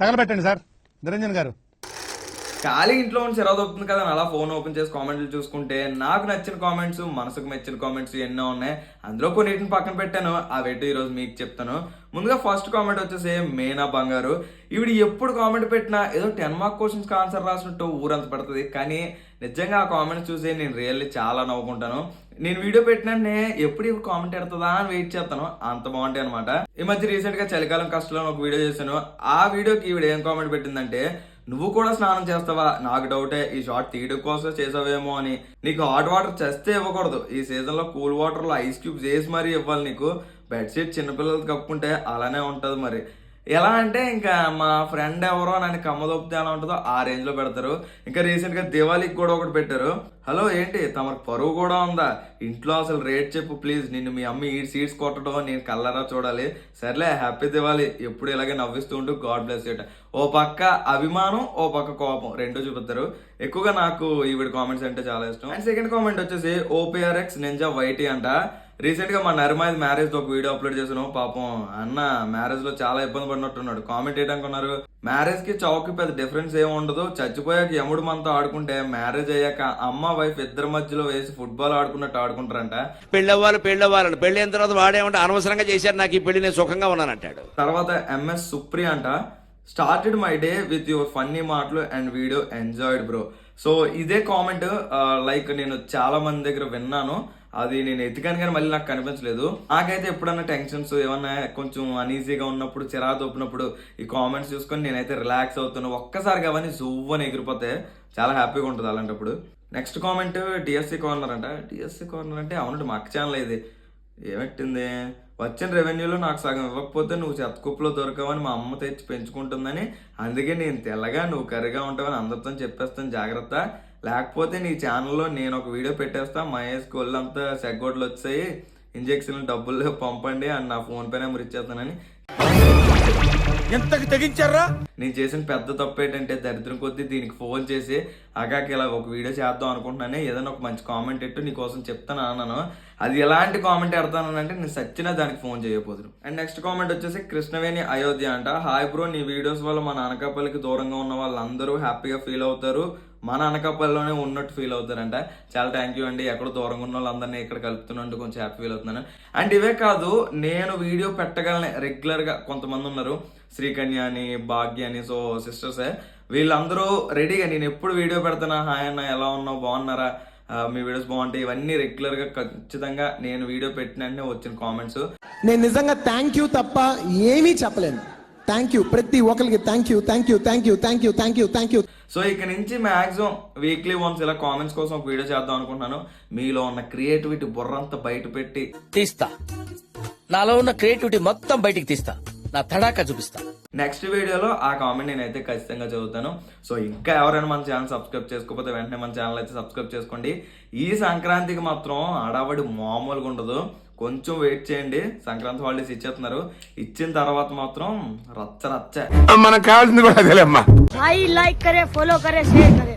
తగలబెట్టండి sir. Niranjan గారు. ఖాళీ ఇంట్లో ఉండి సిరా దొరుకుతుంది కదా అని అలా ఫోన్ ఓపెన్ చేసి కామెంట్లు చూసుకుంటే నాకు నచ్చిన కామెంట్స్ మనసుకు మెచ్చిన కామెంట్స్ ఎన్నో ఉన్నాయి. అందులో కొన్నిటిని పక్కన పెట్టాను. అవేంటో ఈరోజు మీకు చెప్తాను. ముందుగా ఫస్ట్ కామెంట్ వచ్చేసి మేనా బంగారు. ఈవిడ ఎప్పుడు కామెంట్ పెట్టినా ఏదో టెన్ మార్క్ క్వశ్చన్స్ ఆన్సర్ రాసినట్టు ఊరంత పడుతుంది. కానీ నిజంగా ఆ కామెంట్స్ చూసి నేను రియల్లీ చాలా నవ్వుకుంటాను. నేను వీడియో పెట్టిననే ఎప్పుడు కామెంట్ పెడుతుందా అని వెయిట్ చేస్తాను. అంత బాగుంటాయి అనమాట ఈ మధ్య రీసెంట్గా చలికాలం కష్టంలో ఒక వీడియో చేశాను. ఆ వీడియోకి ఈవిడ ఏం కామెంట్ పెట్టిందంటే నువ్వు కూడా స్నానం చేస్తావా? నాకు డౌటే ఈ షార్ట్ తీయడం కోసం చేసావేమో అని. నీకు హాట్ వాటర్ చేస్తే ఇవ్వకూడదు. ఈ సీజన్లో కూల్ వాటర్లో ఐస్ క్యూబ్స్ వేసి మరీ ఇవ్వాలి నీకు. బెడ్షీట్ చిన్నపిల్లలు కప్పుకుంటే అలానే ఉంటది మరి. ఎలా అంటే ఇంకా మా ఫ్రెండ్ ఎవరో నన్ను కమ్మదొప్పితే ఎలా ఉంటుందో ఆ రేంజ్లో పెడతారు. ఇంకా రీసెంట్గా దివాళీకి కూడా ఒకటి పెట్టారు. హలో ఏంటి? తమకు పరువు కూడా ఉందా? ఇంట్లో అసలు రేట్ చెప్పు ప్లీజ్ నిన్ను మీ అమ్మ ఈ సీట్స్ కొట్టడం నేను కల్లరా చూడాలి. సర్లే హ్యాపీ దివాలి ఎప్పుడు ఇలాగే నవ్విస్తూ ఉంటూ గాడ్ బ్లెస్ ఇట్ ఓ పక్క అభిమానం ఓ పక్క కోపం. రెండు చూపిస్తారు ఎక్కువగా నాకు ఈవిడ కామెంట్స్ అంటే చాలా ఇష్టం. అండ్ సెకండ్ కామెంట్ వచ్చేసి ఓపీఆర్ఎక్స్ నింజా వైటీ అంట. రీసెంట్గా మా నర్మాది మ్యారేజ్ ఒక వీడియో అప్లోడ్ చేసాను పాపం అన్న మ్యారేజ్లో చాలా ఇబ్బంది పడినట్టున్నాడు. కామెంట్ ఏంటనుకున్నారు మ్యారేజ్కి చౌకి పెద్ద డిఫరెన్స్ ఏమి ఉండదు. చచ్చిపోయాక యముడు మనతో ఆడుకుంటే మ్యారేజ్ అయ్యాక అమ్మ వైఫ్ ఇద్దరి మధ్యలో వేసి ఫుట్బాల్ ఆడుకున్నట్టు ఆడుకుంటారంట. పెళ్ళవ్వాలి పెళ్ళవ్వాలని. పెళ్ళి అయిన తర్వాత వాడేమంటే అనవసరంగా చేశారు. నాకు ఈ పెళ్ళి నేను సుఖంగా ఉన్నానంటాడు. తర్వాత ఎంఎస్ సుప్రియ అంట started my day with your funny మాటలు and video enjoyed bro so ఇదే కామెంట్ లైక్ నేను చాలా మంది దగ్గర విన్నాను. అది నేను ఎతికాను కానీ మళ్ళీ నాకు కనిపించలేదు. నాకైతే ఎప్పుడన్నా టెన్షన్స్ ఏమన్నా కొంచెం అనీజీగా ఉన్నప్పుడు చిరా తోపినప్పుడు ఈ కామెంట్స్ చూసుకొని నేనైతే రిలాక్స్ అవుతున్నా. ఒక్కసారిగా అవన్నీ జువ్వని ఎగిరిపోతే చాలా హ్యాపీగా ఉంటుంది అలాంటప్పుడు. నెక్స్ట్ కామెంట్ డిఎస్సి కార్నర్ అంట. డిఎస్సి కార్నర్ అంటే అవునండి మా అక్క ఛానల్ ఇది. ఏమెట్టింది? వచ్చిన రెవెన్యూలో నాకు సగం ఇవ్వకపోతే నువ్వు చెత్తకుప్పలో దొరకవని మా అమ్మ తెచ్చి పెంచుకుంటుందని. అందుకే నేను తెల్లగా నువ్వు కర్రీగా ఉంటావని అందరితో చెప్పేస్తాను. జాగ్రత్త. లేకపోతే నీ ఛానల్లో నేను ఒక వీడియో పెట్టేస్తా మహేష్ కొల్లంతా సెగ్గోట్లు వచ్చాయి. ఇంజక్షన్ డబ్బులు పంపండి అని నా ఫోన్ పే నెంబర్ ఇచ్చేస్తానని. ఎంతకు తెగించారా? నేను చేసిన పెద్ద తప్పు ఏంటంటే దరిద్రం కొద్దీ దీనికి ఫోన్ చేసి అగాకి ఇలా ఒక వీడియో చేద్దాం అనుకుంటున్నానే ఏదైనా ఒక మంచి కామెంట్ పెట్టు నీకోసం చెప్తాను అన్నాను. అది ఎలాంటి కామెంట్ అంటే నేను సచ్చినా దానికి ఫోన్ చేయకపోదురు అండ్ నెక్స్ట్ కామెంట్ వచ్చేసి కృష్ణవేణి అయోధ్య అంట. హాయ్ బ్రో నీ వీడియోస్ వల్ల మన అనకాపల్లికి దూరంగా ఉన్న వాళ్ళందరూ హ్యాపీగా ఫీల్ అవుతారు. మన అనకాపల్లిలోనే ఉన్నట్టు ఫీల్ అవుతారంట. చాలా థ్యాంక్ యూ అండి. ఎక్కడ దూరంగా ఉన్న వాళ్ళందరినీ ఇక్కడ కలుపుతున్నట్టు కొంచెం హ్యాపీ ఫీల్ అవుతున్నాను. అండ్ ఇవే కాదు నేను వీడియో పెట్టగలనే రెగ్యులర్గా కొంతమంది ఉన్నారు. శ్రీకన్య అని భాగ్య అని సో సిస్టర్సే వీళ్ళందరూ రెడీగా నేను ఎప్పుడు వీడియో పెడతానా? హాయ్ అన్న ఎలా ఉన్నావు? బాగున్నారా? మీ వీడియోస్ బాగుంటాయి? ఇవన్నీ రెగ్యులర్గా ఖచ్చితంగా నేను వీడియో పెట్టిన వచ్చిన కామెంట్స్ నేను నిజంగా థ్యాంక్ యూ తప్ప ఏమీ చెప్పలేను. థ్యాంక్ యూ ప్రతి ఒక్కరికి thank you thank you thank you thank you thank you thank you so ఇక నుంచి మాక్సిమం వీక్లీ వన్స్ ఇలా కామెంట్స్ కోసం ఒక వీడియో చేద్దాం అనుకుంటున్నాను. మీలో ఉన్న క్రియేటివిటీ బుర్రంతా బయట పెట్టి తీస్తా. నాలో ఉన్న క్రియేటివిటీ మొత్తం బయటికి తీస్తా. నా తడాకా చూపిస్తా. నెక్స్ట్ వీడియోలో ఆ కామెంట్ నేనైతే ఖచ్చితంగా చదువుతాను. సో ఇంకా ఎవరైనా మన ఛానల్ సబ్స్క్రైబ్ చేసుకోకపోతే వెంటనే మన ఛానల్ అయితే సబ్స్క్రైబ్ చేసుకోండి. ఈ సంక్రాంతికి మాత్రం అడవడి మామూలుగా ఉండదు. కొంచెం వెయిట్ చేయండి. సంక్రాంతి హాలిడేస్ ఇచ్చేస్తున్నారు. ఇచ్చిన తర్వాత మాత్రం రచ్చ రచ్చ. మనకు కావాల్సింది కూడా ఐ లైక్ కరే ఫాలో కరే షేర్ కరే.